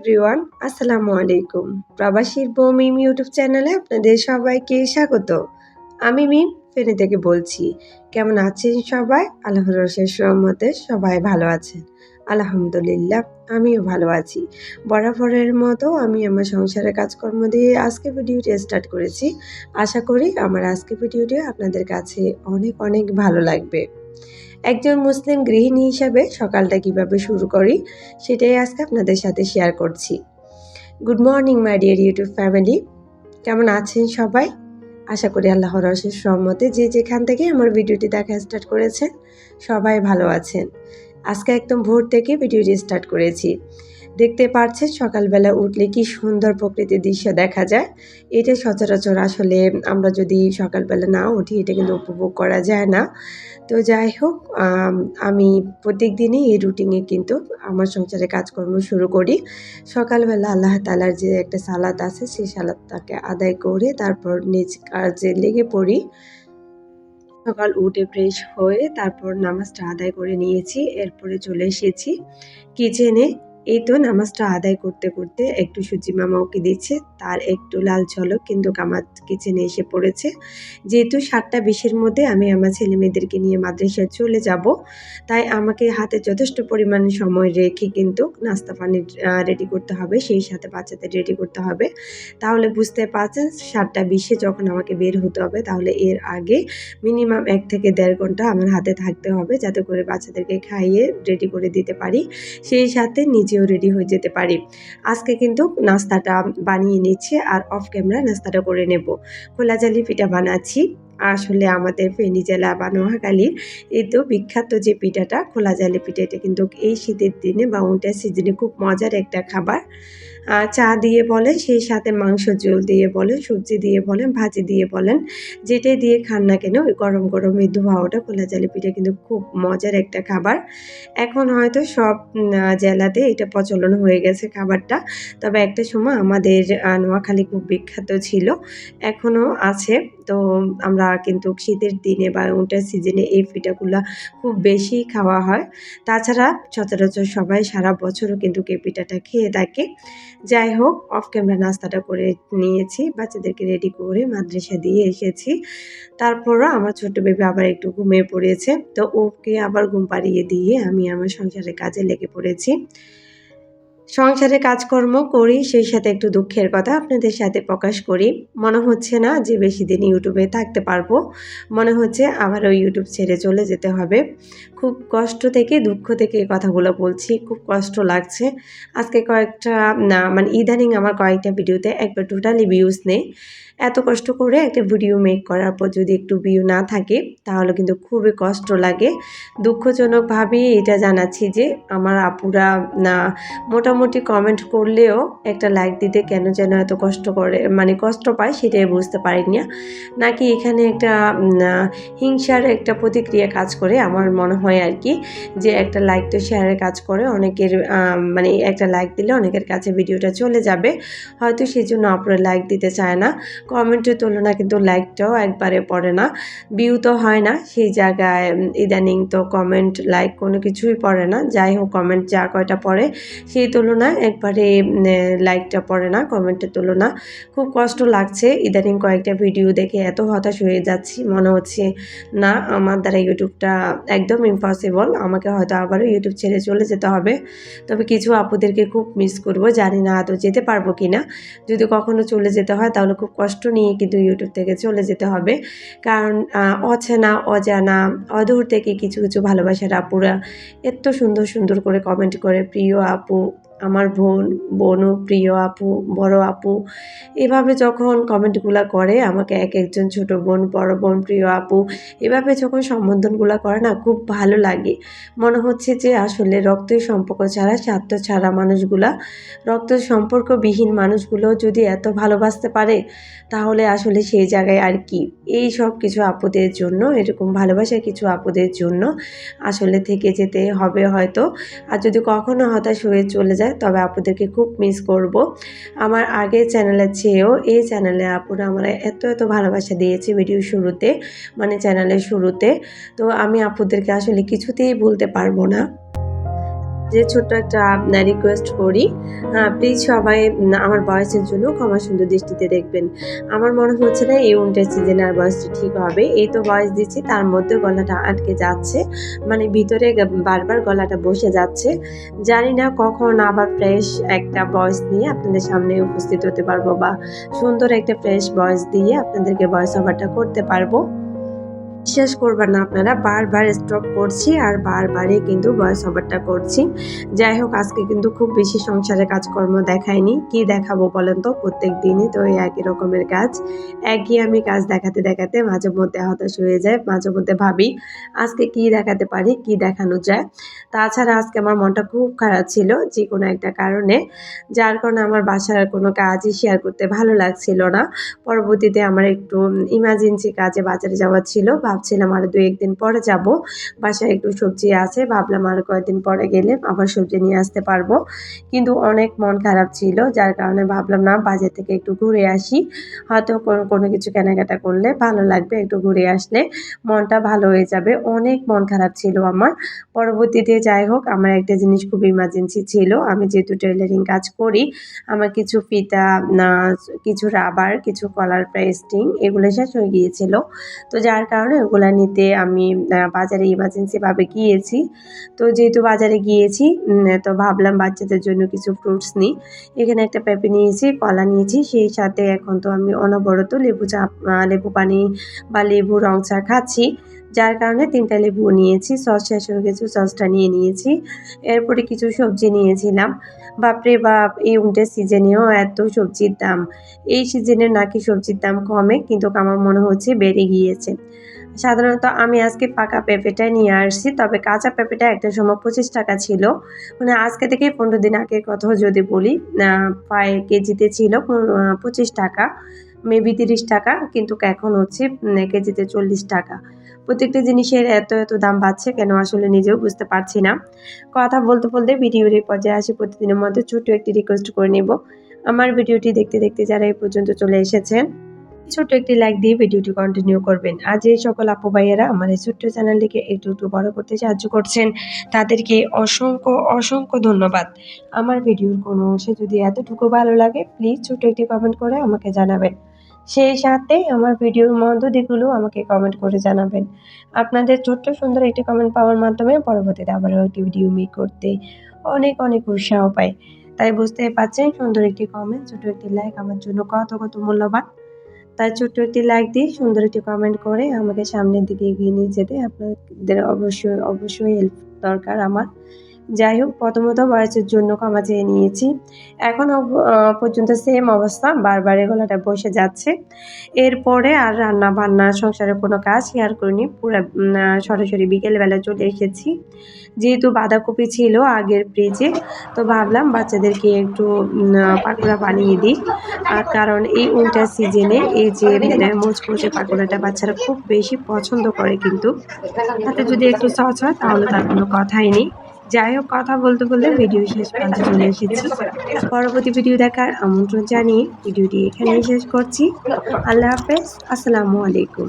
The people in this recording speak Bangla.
এভরিওয়ান, আসসালামু আলাইকুম। প্রবাসীর বউ মিম ইউটিউব চ্যানেলে আপনাদের সবাইকে স্বাগত। আমি মিম, ফেনে থেকে বলছি। কেমন আছেন সবাই? আল্লাহর রসের সহমতে সবাই ভালো আছেন। আলহামদুলিল্লাহ, আমিও ভালো আছি। বরাবরের মতো আমি আমার সংসারের কাজকর্ম দিয়ে আজকে ভিডিওটি স্টার্ট করেছি। আশা করি আমার আজকে ভিডিওটি আপনাদের কাছে অনেক অনেক ভালো লাগবে। একজন মুসলিম গৃহিণী হিসাবে সকালটা কীভাবে শুরু করি, সেটাই আজকে আপনাদের সাথে শেয়ার করছি। Good morning my dear YouTube family কেমন আছেন সবাই? আশা করি আল্লাহ অশেষ সম্মতে যে যেখান থেকে আমার ভিডিওটি দেখা স্টার্ট করেছেন, সবাই ভালো আছেন। আজকে একদম ভোর থেকে ভিডিওটি স্টার্ট করেছি। দেখতে পাচ্ছেন সকালবেলা উঠলে কি সুন্দর প্রকৃতির দৃশ্য দেখা যায়। এটা সচরাচর আসলে আমরা যদি সকালবেলা না উঠি, এটা কিন্তু উপভোগ করা যায় না। তো যাই হোক, আমি প্রত্যেক দিনই এই রুটিনে কিন্তু আমার সংসারে কাজকর্ম শুরু করি। সকালবেলা আল্লাহ তালার যে একটা সালাদ আছে, সেই সালাদটাকে আদায় করে তারপর নিজ কাজে লেগে পড়ি। সকাল উঠে ফ্রেশ হয়ে তারপর নামাজটা আদায় করে নিয়েছি, এরপরে চলে এসেছি। কিচেনে এই তো নামাজটা আদায় করতে করতে একটু সুচি মামা ওকে দিচ্ছে, তার একটু লাল ঝলক কিন্তু আমার কিচেনে এসে পড়েছে। যেহেতু সাতটা বিশের মধ্যে আমি আমার ছেলে মেয়েদেরকে নিয়ে মাদ্রাসায় চলে যাব, তাই আমাকে হাতে যথেষ্ট পরিমাণ সময় রেখে কিন্তু নাস্তা পানি রেডি করতে হবে, সেই সাথে বাচ্চাদের রেডি করতে হবে। তাহলে বুঝতে পারছেন, সাতটা বিশে যখন আমাকে বের হতে হবে, তাহলে এর আগে মিনিমাম এক থেকে দেড় ঘণ্টা আমার হাতে থাকতে হবে, যাতে করে বাচ্চাদেরকে খাইয়ে রেডি করে দিতে পারি। সেই সাথে নিজেও নিজেও রেডি হয়ে যেতে পারি। আজকে কিন্তু নাস্তাটা বানিয়ে নিচ্ছি আর অফ ক্যামেরা নাস্তাটা করে নেব। খোলা জালি পিঠা বানাচ্ছি। আসলে আমাদের ফেনী জেলা বা নোয়াখালীর এই তো বিখ্যাত যে পিঠাটা, খোলা জালি পিঠা, এটা কিন্তু এই শীতের দিনে বা উইন্টার সিজনে খুব মজার একটা খাবার। চা দিয়ে বলেন, সেই সাথে মাংস ঝোল দিয়ে বলেন, সবজি দিয়ে বলেন, ভাজি দিয়ে বলেন, যেটাই দিয়ে খান না কেন, ওই গরম গরম এই ধোয়াওটা খোলা জালি পিঠা কিন্তু খুব মজার একটা খাবার। এখন হয়তো সব জেলাতে এটা প্রচলন হয়ে গেছে খাবারটা। তবে একটা সময় আমাদের নোয়াখালী খুব বিখ্যাত ছিল, এখনও আছে। তো আমরা কিন্তু শীতের দিনে বা উইন্টার সিজনে এই পিঠাগুলো খুব বেশি খাওয়া হয়। তাছাড়া সচরাচর সবাই সারা বছরও কিন্তু এই পিঠাটা খেয়ে থাকে। যাই হোক অফ ক্যামেরা নাস্তাটা করে নিয়েছি, বাচ্চাদেরকে রেডি করে মাদ্রাসা দিয়ে এসেছি। তারপরও আমার ছোট্ট বেবি আবার একটু ঘুমিয়ে পড়েছে, তো ওকে আবার ঘুম পাড়িয়ে দিয়ে আমি আমার সংসারের কাজে লেগে পড়েছি। সংসারে কাজকর্ম করি, সেই সাথে একটু দুঃখের কথা আপনাদের সাথে প্রকাশ করি। মনে হচ্ছে না যে বেশি দিন ইউটিউবে থাকতে পারব। মনে হচ্ছে আবার ওই ইউটিউব ছেড়ে চলে যেতে হবে। খুব কষ্ট থেকে, দুঃখ থেকে এই কথাগুলো বলছি। খুব কষ্ট লাগছে। আজকে কয়েকটা, না মানে ইদানিং আমার কয়েকটা ভিডিওতে একবার টোটালি ভিউজ নেই। এত কষ্ট করে একটা ভিডিও মেক করার পর যদি একটু ভিউ না থাকে, তাহলে কিন্তু খুবই কষ্ট লাগে। দুঃখজনকভাবেই এটা জানাচ্ছি যে, আমার আপুরা, না, মোটামুটি কমেন্ট করলেও একটা লাইক দিতে কেন যেন এত কষ্ট করে মানে কষ্ট পায় সেটাই বুঝতে পারি না নাকি এখানে একটা হিংসার একটা প্রতিক্রিয়া কাজ করে আমার মনে হয় আর কি, যে একটা লাইক তো শেয়ারের কাজ করে, অনেকের মানে একটা লাইক দিলে অনেকের কাছে ভিডিওটা চলে যাবে। হয়তো সেই জন্য আপনারা লাইক দিতে চায় না। কমেন্টের তুলনা কিন্তু লাইকটাও একবারে পড়ে না। ভিউ তো হয় না, সেই জায়গায় ইদানিং তো কমেন্ট লাইক কোনো কিছুই পড়ে না। যাই হোক কমেন্ট যা কয়টা পড়ে, সেই তুলনায় একবারে লাইকটা পড়ে না কমেন্টের তুলনা। খুব কষ্ট লাগছে। ইদানিং কয়েকটা ভিডিও দেখে এত হতাশ হয়ে যাচ্ছি, মনে হচ্ছে, না, আমার দ্বারা ইউটিউবটা একদম ইম্পসিবল আমাকে হয়তো আবারও ইউটিউব ছেড়ে চলে যেতে হবে। তবে কিছু আপুদেরকে খুব মিস করব, জানি না আদৌ যেতে পারব কি না যদি কখনো চলে যেতে হয়, তাহলে খুব কষ্ট কষ্ট নিয়ে কিন্তু ইউটিউব থেকে চলে যেতে হবে। কারণ অচেনা, অজানা, অদূর থেকে কিছু কিছু ভালোবাসার আপুরা এত সুন্দর সুন্দর করে কমেন্ট করে, প্রিয় আপু আমার বোন বোনও প্রিয় আপু, বড় আপু, এভাবে যখন কমেন্টগুলো করে, আমাকে এক একজন ছোট বোন, বড় বোন, প্রিয় আপু, এভাবে যখন সম্বোধনগুলো করে না, খুব ভালো লাগে। মনে হচ্ছে যে আসলে রক্তের সম্পর্ক ছাড়া, স্বার্থ ছাড়া মানুষগুলা রক্ত সম্পর্কবিহীন মানুষগুলো যদি এত ভালোবাসতে পারে, তাহলে আসলে সেই জায়গায় আর কি? এই সব কিছু আপুদের জন্য, এরকম ভালোবাসার কিছু আপুদের জন্য আসলে থেকে যেতে হবে হয়তো। আর যদি কখনো হতাশ হয়ে চলে যায় তবে আপুদেরকে খুব মিস করব। আমার আগের চ্যানেলের চেয়েও এই চ্যানেলে আপুরা আমার এত এত ভালোবাসা দিয়েছে ভিডিও শুরুতে মানে চ্যানেলের শুরুতে। তো আমি আপুদেরকে আসলে কিছুতেই ভুলতে পারব না। যে ছোট্ট একটা রিকোয়েস্ট করি। প্লিজ সবাই আমার বয়সের জন্য ক্ষমা সুন্দর দৃষ্টিতে দেখবেন। আমার মনে হচ্ছে না এই উইন্টার সিজনে আর বয়সটা ঠিক হবে। এই তো বয়স দিচ্ছি, তার মধ্যে গলাটা আটকে যাচ্ছে। মানে ভিতরে বারবার গলাটা বসে যাচ্ছে। জানি না কখন আবার ফ্রেশ একটা ভয়েস নিয়ে আপনাদের সামনে উপস্থিত হতে পারব বা সুন্দর একটা ফ্রেশ ভয়েস দিয়ে আপনাদেরকে ভয়েস ওভারটা করতে পারব। বিশ্বাস করবেন না আপনারা, বারবার স্টপ করছি আর বারবারই কিন্তু ভয়েস ওভারটা করছি। যাই হোক, আজকে কিন্তু খুব বেশি সংসারে কাজকর্ম দেখায়নি কি দেখাবো বলেন তো? প্রত্যেক দিনই তো এই একই রকমের কাজ। একই আমি কাজ দেখাতে দেখাতে মাঝে মধ্যে হতাশ হয়ে যায়, মাঝে মধ্যে ভাবি, আজকে কি দেখাতে পারি, কি দেখানো যায়? তাছাড়া আজকে আমার মনটা খুব খারাপ ছিল যে কোনো একটা কারণে, যার কারণে আমার বাসার কোনো কাজই শেয়ার করতে ভালো লাগছিল না। পরবর্তীতে আমার একটু ইমার্জেন্সি কাজে বাজারে যাওয়ার ছিল ভাবছিলাম আর দু একদিন পরে যাব। বাসায় একটু সবজি আছে, ভাবলাম আর কয়েকদিন পরে গেলে আবার সবজি নিয়ে আসতে পারব। কিন্তু অনেক মন খারাপ ছিল, যার কারণে ভাবলাম না বাজার থেকে একটু ঘুরে আসি। হয়তো কোনো কোনো কিছু কেনাকাটা করলে ভালো লাগবে একটু ঘুরে আসলে। মনটা ভালো হয়ে যাবে, অনেক মন খারাপ ছিল আমার। পরবর্তীতে যাই হোক, আমার একটা জিনিস খুব ইমার্জেন্সি ছিল। আমি যেহেতু টেলারিং কাজ করি, আমার কিছু ফিতা কিছু রাবার কিছু কলার পেস্টিং এগুলো শেষ হয়ে গিয়েছিল। তো যার কারণে ওগুলো নিতে আমি বাজারে ইমার্জেন্সিভাবে গিয়েছি। তো যেহেতু বাজারে গিয়েছি তো ভাবলাম বাচ্চাদের জন্য কিছু ফ্রুটস নিই। এখানে একটা পেঁপে নিয়েছি, কলা নিয়েছি, সেই সাথে এখন তো আমি অনবরত লেবু চা লেবু পানি বা লেবু রং চা খাচ্ছি। যার কারণে তিনটা লেবু নিয়েছি, সস শেষ হয়ে গেছে, সসটা নিয়ে নিয়েছি। এরপরে কিছু সবজি নিয়েছিলাম। বাপরে বাপ, এই উনটের সিজনেও এত সবজির দাম। এই সিজনে নাকি সবজির দাম কমে, কিন্তু আমার মনে হচ্ছে বেড়ে গিয়েছে। সাধারণত আমি আজকে পাকা পেঁপেটা নিয়ে আসছি, তবে কাঁচা পেঁপেটা একটা সময় পঁচিশ টাকা ছিল। মানে আজকে থেকে পনেরো দিন আগের কথাও যদি বলি প্রায় কেজিতে ছিল পঁচিশ টাকা। মেবি তিরিশ টাকা, কিন্তু এখন হচ্ছে কেজিতে চল্লিশ টাকা। প্রত্যেকটা জিনিসের এত এত দাম বাড়ছে কেন আসলে নিজেও বুঝতে পারছি না। কথা বলতে বলতে ভিডিওর এই পর্যায়ে আসি, প্রতিদিনের মধ্যে ছোট্ট একটি রিকোয়েস্ট করে নেব। আমার ভিডিওটি দেখতে দেখতে যারা এই পর্যন্ত চলে এসেছেন, ছোট্ট একটি লাইক দিয়ে ভিডিওটি কন্টিনিউ করবেন। আজ এই সকল আপু ভাইয়েরা আমার এই ছোট্ট চ্যানেলটিকে একটু একটু বড় করতে সাহায্য করছেন, তাদেরকে অসংখ্য অসংখ্য ধন্যবাদ। আমার ভিডিওর কোনো অংশে যদি এতটুকু ভালো লাগে প্লিজ ছোট্ট একটি কমেন্ট করে আমাকে জানাবেন। সেই সাথে আমার ভিডিওর মধ্য দিকগুলো আমাকে কমেন্ট করে জানাবেন। আপনাদের ছোট্ট সুন্দর একটি কমেন্ট পাওয়ার মাধ্যমে পরবর্তীতে আবারও একটি ভিডিও মেক করতে অনেক অনেক উৎসাহ পাই। তাই বুঝতে পারছেন, সুন্দর একটি কমেন্ট ছোট একটি লাইক আমার জন্য কত কত মূল্যবান। তাই ছোট্ট একটি লাইক দিয়ে সুন্দর একটি কমেন্ট করে আমাকে সামনের দিকে এগিয়ে নিয়ে যেতে আপনাদের অবশ্যই অবশ্যই হেল্প দরকার আমার। যাই হোক, প্রথমত বয়সের জন্য ক্ষমা চেয়ে নিয়েছি। এখনও পর্যন্ত সেম অবস্থা, বারবার গলাটা বসে যাচ্ছে। এরপরে আর রান্না বান্না, সংসারের কোনো কাজ শেয়ার করিনি, পুরো সরাসরি বিকেলবেলা চলে এসেছি। যেহেতু বাঁধাকপি ছিল আগের ফ্রিজে তো ভাবলাম বাচ্চাদেরকে একটু পাকোড়া বানিয়ে দিই। আর কারণ এই উইন্টার সিজনে এই যে মুচমুচে পাকোড়াটা বাচ্চারা খুব বেশি পছন্দ করে কিন্তু। তাতে যদি একটু সস হয়, তাহলে তার কোনো কথাই নেই। যাই হোক, কথা বলতে বলতে ভিডিও শেষ প্রান্তে চলে এসেছি। পরবর্তী ভিডিও দেখার আমন্ত্রণ জানিয়ে ভিডিওটি এখানেই শেষ করছি। আল্লাহ হাফেজ, আসসালামু আলাইকুম.